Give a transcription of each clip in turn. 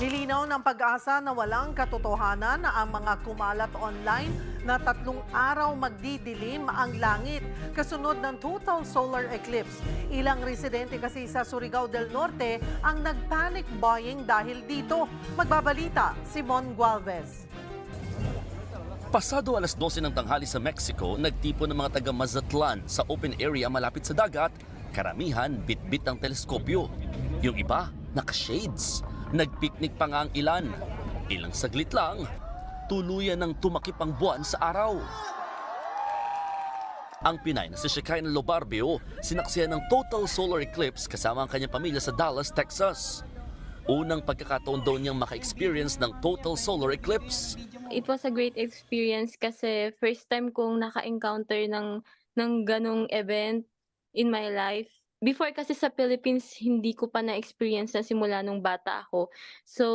Nilinaw ng pag-asa na walang katotohanan na ang mga kumalat online na tatlong araw magdidilim ang langit kasunod ng total solar eclipse. Ilang residente kasi sa Surigao del Norte ang nagpanic buying dahil dito. Magbabalita, Simon Gualvez. Pasado alas 12 ng tanghali sa Mexico, nagtipon ng mga taga Mazatlan sa open area malapit sa dagat. Karamihan bitbit ang teleskopyo. Yung iba, naka-shades. Nagpiknik pa nga ang ilan. Ilang saglit lang, tuluyan ng tumakip ang buwan sa araw. Ang Pinay na si Shekinah Lobarbio sinaksiyan ng total solar eclipse kasama ang kanyang pamilya sa Dallas, Texas. Unang pagkakataon daw niyang maka-experience ng total solar eclipse. It was a great experience kasi first time kong naka-encounter ng ng ganong event in my life. Before kasi sa Philippines, hindi ko pa na-experience na simula nung bata ako. So,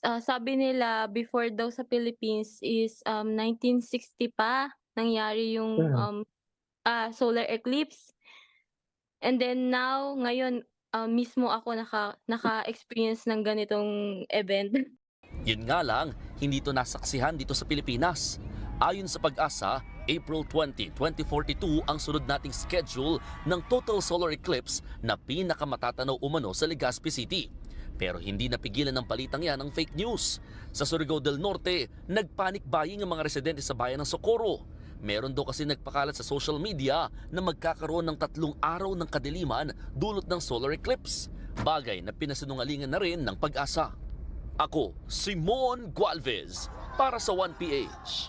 ah, sabi nila before daw sa Philippines is um, 1960 pa nangyari yung Yeah. um, ah, solar eclipse. And then now, ngayon, ah, mismo ako naka, naka-experience ng ganitong event. Yun nga lang, hindi ito nasaksihan dito sa Pilipinas. Ayon sa pag-asa, April 20, 2042 ang sunod nating schedule ng total solar eclipse na pinakamatatanaw umano sa Legazpi City. Pero hindi napigilan ng balitang yan ang fake news. Sa Surigao del Norte, nagpanic buying ang mga residente sa bayan ng Socorro. Meron daw kasi nagpakalat sa social media na magkakaroon ng tatlong araw ng kadiliman dulot ng solar eclipse. Bagay na pinasinungalingan na rin ng pag-asa. Ako, Simon Gualvez, para sa 1PH.